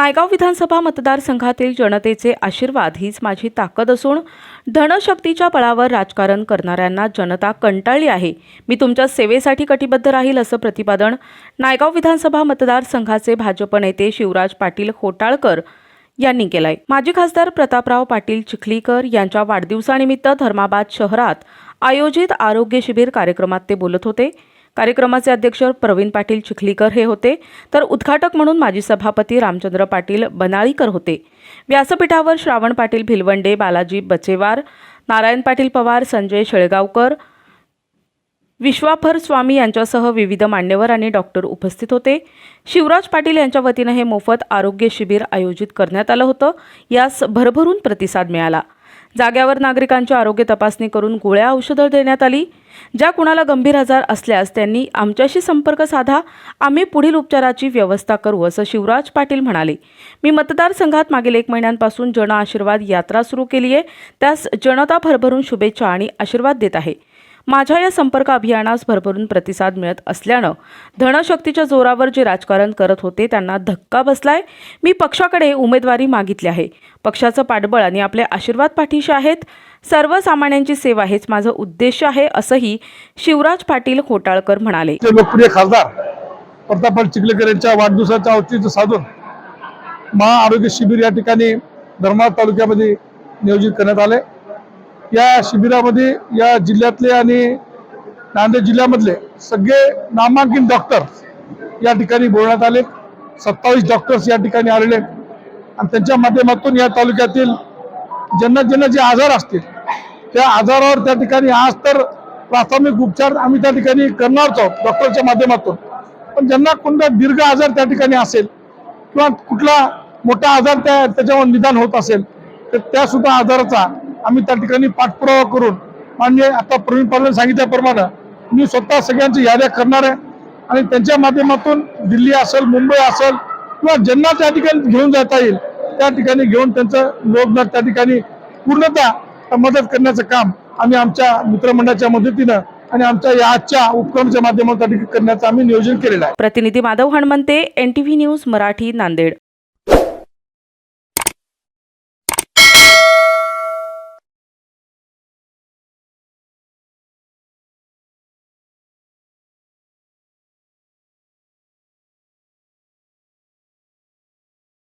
नायगाव विधानसभा मतदारसंघातील जनतेचे आशीर्वाद हीच माझी ताकद असून धनशक्तीच्या बळावर राजकारण करणाऱ्यांना जनता कंटाळली आहे. मी तुमच्या सेवेसाठी कटिबद्ध राहील असं प्रतिपादन नायगाव विधानसभा मतदारसंघाचे भाजप नेते शिवराज पाटील होटाळकर यांनी केलंय. माजी खासदार प्रतापराव पाटील चिखलीकर यांच्या वाढदिवसानिमित्त धर्माबाद शहरात आयोजित आरोग्य शिबिर कार्यक्रमात ते बोलत होते. कार्यक्रमाचे अध्यक्ष प्रवीण पाटील चिखलीकर हे होते. तर उद्घाटक म्हणून माजी सभापती रामचंद्र पाटील बनाळीकर होते. व्यासपीठावर श्रावण पाटील भिलवंडे बालाजी बचेवार नारायण पाटील पवार संजय शेळगावकर विश्वाभर स्वामी यांच्यासह विविध मान्यवर आणि डॉक्टर उपस्थित होते. शिवराज पाटील यांच्या वतीनं हे मोफत आरोग्य शिबिर आयोजित करण्यात आलं होतं. यास भरभरून प्रतिसाद मिळाला. जाग्यावर नागरिकांची आरोग्य तपासणी करून गोळ्या औषधं देण्यात आली. ज्या कुणाला गंभीर आजार असल्यास त्यांनी आमच्याशी संपर्क साधा. आम्ही पुढील उपचाराची व्यवस्था करू असं शिवराज पाटील म्हणाले. मी मतदारसंघात मागील एक महिन्यांपासून जन आशीर्वाद यात्रा सुरू केली आहे त्यास जनता भरभरून शुभेच्छा आणि आशीर्वाद देत आहे. माझ्या या संपर्क अभियानास भरभरून प्रतिसाद मिळत असल्यानं धनशक्तीच्या जोरावर जे राजकारण करत होते त्यांना धक्का बसलाय. मी पक्षाकडे उमेदवारी मागितली आहे. पक्षाचं पाठबळ आणि आपले आशीर्वाद पाठीशी आहेत. सर्वसामान्यांची सेवा हेच माझं उद्देश आहे असंही शिवराज पाटील खोटाळकर म्हणाले. लोकप्रिय खासदार प्रतापराव चिखलेकर यांच्या वाढदिवसाच्या औचित्य साधून महाआरोग्य शिबिर या ठिकाणी धर्माळ तालुक्यामध्ये नियोजित करण्यात आले. या शिबिरामध्ये या जिल्ह्यातले आणि नांदेड जिल्ह्यामधले सगळे नामांकित डॉक्टर या ठिकाणी बोलण्यात आले सत्तावीस डॉक्टर्स या ठिकाणी आलेले आहेत. आणि त्यांच्या माध्यमातून या तालुक्यातील ज्यांना ज्यांना जे आजार असतील त्या आजारावर त्या ठिकाणी आज तर प्राथमिक उपचार आम्ही त्या ठिकाणी करणारच आहोत डॉक्टरच्या माध्यमातून पण ज्यांना कोणता दीर्घ आजार त्या ठिकाणी असेल किंवा कुठला मोठा आजार त्या त्याच्यावर निदान होत असेल तर त्यासुद्धा आजाराचा आम्ही त्या ठिकाणी पाठपुरावा करून मान्य आता प्रवीण पाटील सांगितल्याप्रमाणे मी स्वतः सगळ्यांची याद्या करणार आहे. आणि त्यांच्या माध्यमातून दिल्ली असेल मुंबई असेल किंवा ज्यांना त्या ठिकाणी घेऊन जाता येईल त्या ठिकाणी घेऊन त्यांचं लोकनाथ त्या ठिकाणी पूर्णतः मदत करण्याचं काम आम्ही आमच्या मित्रमंडळाच्या मदतीनं आणि आमच्या या आजच्या उपक्रमाच्या माध्यमातून करण्याचं आम्ही नियोजन केलेलं आहे. प्रतिनिधी माधव हणमंते एन न्यूज मराठी नांदेड.